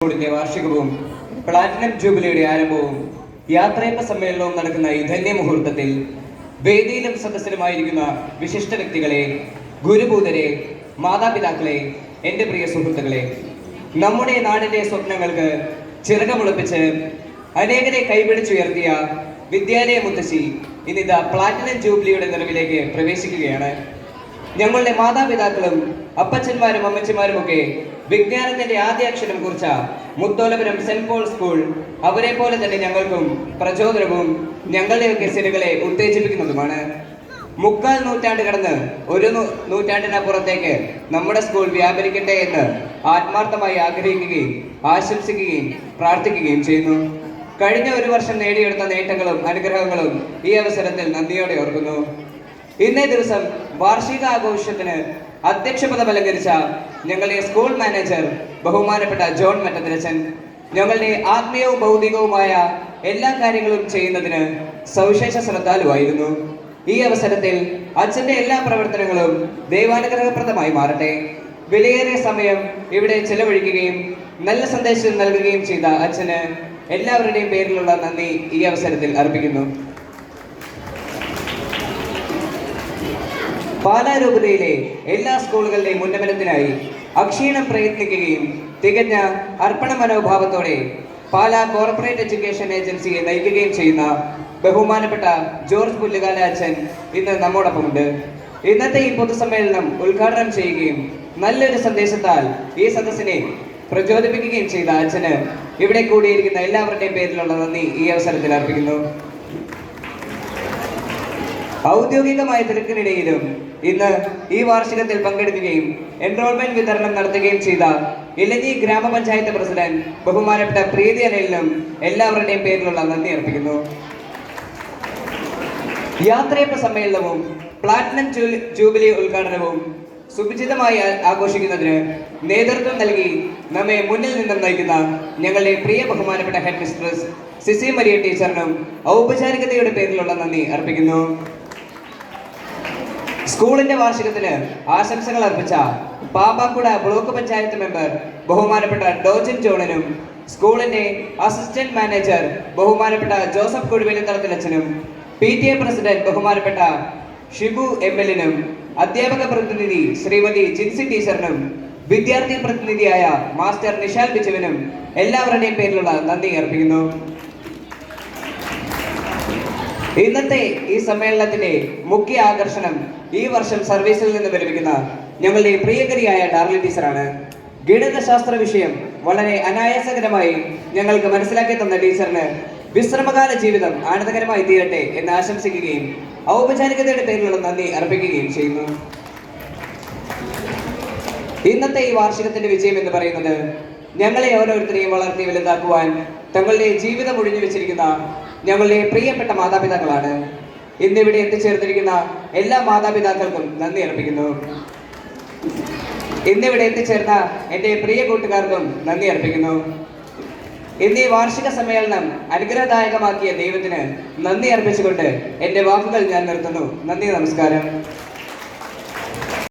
സ്കൂളിന്റെ വാർഷികവും പ്ലാറ്റിനം ജൂബിലിയുടെ ആരംഭവും യാത്രയപ്പ സമ്മേളനവും നടക്കുന്ന ഈ ധന്യ മുഹൂർത്തത്തിൽ വേദിയിലും സദസ്സിലുമായിരിക്കുന്ന വിശിഷ്ട വ്യക്തികളെ ഗുരുഭൂതരെ മാതാപിതാക്കളെ എന്റെ പ്രിയ സുഹൃത്തുക്കളെ നമ്മുടെ നാടിന്റെ സ്വപ്നങ്ങൾക്ക് ചിറകമുളപ്പിച്ച് അനേകരെ കൈപിടിച്ചുയർത്തിയ വിദ്യാലയ മുത്തശ്ശി ഇന്നിതാ പ്ലാറ്റിനം ജൂബിലിയുടെ നിറവിലേക്ക് പ്രവേശിക്കുകയാണ്. ഞങ്ങളുടെ മാതാപിതാക്കളും അപ്പച്ചന്മാരും അമ്മച്ചന്മാരും ഒക്കെ വിജ്ഞാനത്തിന്റെ ആദ്യാക്ഷരം കുറിച്ച മുത്തോലപുരം സെന്റ് പോൾ സ്കൂൾ അവരെ പോലെ തന്നെ ഞങ്ങൾക്കും പ്രചോദനവും ഞങ്ങളുടെയൊക്കെ സിനുകളെ ഉത്തേജിപ്പിക്കുന്നതുമാണ്. മുക്കാൽ നൂറ്റാണ്ട് കടന്ന് ഒരു നൂറ്റാണ്ടിനപ്പുറത്തേക്ക് നമ്മുടെ സ്കൂൾ വ്യാപരിക്കട്ടെ എന്ന് ആത്മാർത്ഥമായി ആഗ്രഹിക്കുകയും ആശംസിക്കുകയും പ്രാർത്ഥിക്കുകയും ചെയ്യുന്നു. കഴിഞ്ഞ ഒരു വർഷം നേടിയെടുത്ത നേട്ടങ്ങളും അനുഗ്രഹങ്ങളും ഈ അവസരത്തിൽ നന്ദിയോടെ ഓർക്കുന്നു. ഇന്നേ ദിവസം വാർഷികാഘോഷത്തിന് അധ്യക്ഷ പദം അലങ്കരിച്ച ഞങ്ങളുടെ സ്കൂൾ മാനേജർ ബഹുമാനപ്പെട്ട ജോൺ മറ്റത്തിരച്ചൻ ഞങ്ങളുടെ ആത്മീയവും ഭൗതികവുമായ എല്ലാ കാര്യങ്ങളും ചെയ്യുന്നതിന് സവിശേഷ ശ്രദ്ധാലുവായിരുന്നു. ഈ അവസരത്തിൽ അച്ഛന്റെ എല്ലാ പ്രവർത്തനങ്ങളും ദൈവാനുഗ്രഹപ്രദമായി മാറട്ടെ. വിലയേറിയ സമയം ഇവിടെ ചെലവഴിക്കുകയും നല്ല സന്ദേശം നൽകുകയും ചെയ്ത അച്ഛന് എല്ലാവരുടെയും പേരിലുള്ള നന്ദി ഈ അവസരത്തിൽ അർപ്പിക്കുന്നു. പാലാരൂപതയിലെ എല്ലാ സ്കൂളുകളുടെയും ഉന്നമനത്തിനായി അക്ഷീണം പ്രയത്നിക്കുകയും തികഞ്ഞ അർപ്പണ മനോഭാവത്തോടെ പാലാ കോർപ്പറേറ്റ് എഡ്യൂക്കേഷൻ ഏജൻസിയെ നയിക്കുകയും ചെയ്യുന്ന ബഹുമാനപ്പെട്ട ജോർജ് പുല്ലുകാല അച്ഛൻ ഇന്ന് നമ്മോടൊപ്പമുണ്ട്. ഇന്നത്തെ ഈ പൊതുസമ്മേളനം ഉദ്ഘാടനം ചെയ്യുകയും നല്ലൊരു സന്ദേശത്താൽ ഈ സദസ്സിനെ പ്രചോദിപ്പിക്കുകയും ചെയ്ത അച്ഛന് ഇവിടെ കൂടിയിരിക്കുന്ന എല്ലാവരുടെയും പേരിലുള്ള നന്ദി ഈ അവസരത്തിൽ അർപ്പിക്കുന്നു. ഔദ്യോഗികമായ തിരക്കിനിടയിലും ഇന്ന് ഈ വാർഷികത്തിൽ പങ്കെടുക്കുകയും എൻറോൾമെന്റ് വിതരണം നടത്തുകയും ചെയ്ത ഇലഞ്ഞി ഗ്രാമപഞ്ചായത്ത് പ്രസിഡന്റ് ബഹുമാനപ്പെട്ട പ്രീതി അനിലിനും എല്ലാവരുടെയും പേരിലുള്ള നന്ദി അർപ്പിക്കുന്നു. യാത്രയപ്പ സമ്മേളനവും പ്ലാറ്റിനം ജൂബിലി ഉദ്ഘാടനവും സുഭിചിതമായി ആഘോഷിക്കുന്നതിന് നേതൃത്വം നൽകി നമ്മെ മുന്നിൽ നിന്നും നയിക്കുന്ന ഞങ്ങളുടെ പ്രിയ ബഹുമാനപ്പെട്ട ഹെഡ് മിസ്ട്രസ് സിസി മരിയ ടീച്ചറിനും ഔപചാരികതയുടെ പേരിലുള്ള നന്ദി അർപ്പിക്കുന്നു. സ്കൂളിന്റെ വാർഷികത്തിന് ആശംസകൾ അർപ്പിച്ച പാമ്പാക്കുട ബ്ലോക്ക് പഞ്ചായത്ത് മെമ്പർ ബഹുമാനപ്പെട്ട ഡോജൻ ജോണിനും സ്കൂളിന്റെ അസിസ്റ്റന്റ് മാനേജർ ബഹുമാനപ്പെട്ട ജോസഫ് കൊടുവേലിത്തളത്തിലച്ചനും പി ടി എ പ്രസിഡന്റ് ബഹുമാനപ്പെട്ട ഷിബു എം എല്ലിനും അധ്യാപക പ്രതിനിധി ശ്രീമതി ജിൻസി ടീച്ചറിനും വിദ്യാർത്ഥി പ്രതിനിധിയായ മാസ്റ്റർ നിഷാൽ ബിജുവിനും എല്ലാവരുടെയും പേരിലുള്ള നന്ദി അർപ്പിക്കുന്നു. ഇന്നത്തെ ഈ സമ്മേളനത്തിന്റെ മുഖ്യ ആകർഷണം ഈ വർഷം സർവീസിൽ നിന്ന് വിരമിക്കുന്ന ഞങ്ങളുടെ പ്രിയകരിയായ ഡാർലി ടീച്ചറാണ്. ഗണിതശാസ്ത്ര വിഷയം വളരെ അനായാസകരമായി ഞങ്ങൾക്ക് മനസ്സിലാക്കി തന്ന ടീച്ചറിന് വിശ്രമകാല ജീവിതം ആനന്ദകരമായി തീരട്ടെ എന്ന് ആശംസിക്കുകയും ഔപചാരികതയുടെ പേരിലുള്ള നന്ദി അർപ്പിക്കുകയും ചെയ്യുന്നു. ഇന്നത്തെ ഈ വാർഷികത്തിന്റെ വിജയം എന്ന് പറയുന്നത് ഞങ്ങളെ ഓരോരുത്തരെയും വളർത്തി വലുതാക്കുവാൻ തങ്ങളുടെ ജീവിതം ഒഴിഞ്ഞു വെച്ചിരിക്കുന്ന ഞങ്ങളുടെ പ്രിയപ്പെട്ട മാതാപിതാക്കളാണ്. ഇന്നിവിടെ എത്തിച്ചേർന്നിരിക്കുന്ന എല്ലാ മാതാപിതാക്കൾക്കും നന്ദി അർപ്പിക്കുന്നു. ഇന്നിവിടെ എത്തിച്ചേർന്ന എന്റെ പ്രിയ കൂട്ടുകാർക്കും നന്ദി അർപ്പിക്കുന്നു. ഇന്ന് ഈ വാർഷിക സമ്മേളനം അനുഗ്രഹദായകമാക്കിയ ദൈവത്തിന് നന്ദി അർപ്പിച്ചുകൊണ്ട് എന്റെ വാക്കുകൾ ഞാൻ നിർത്തുന്നു. നന്ദി നമസ്കാരം.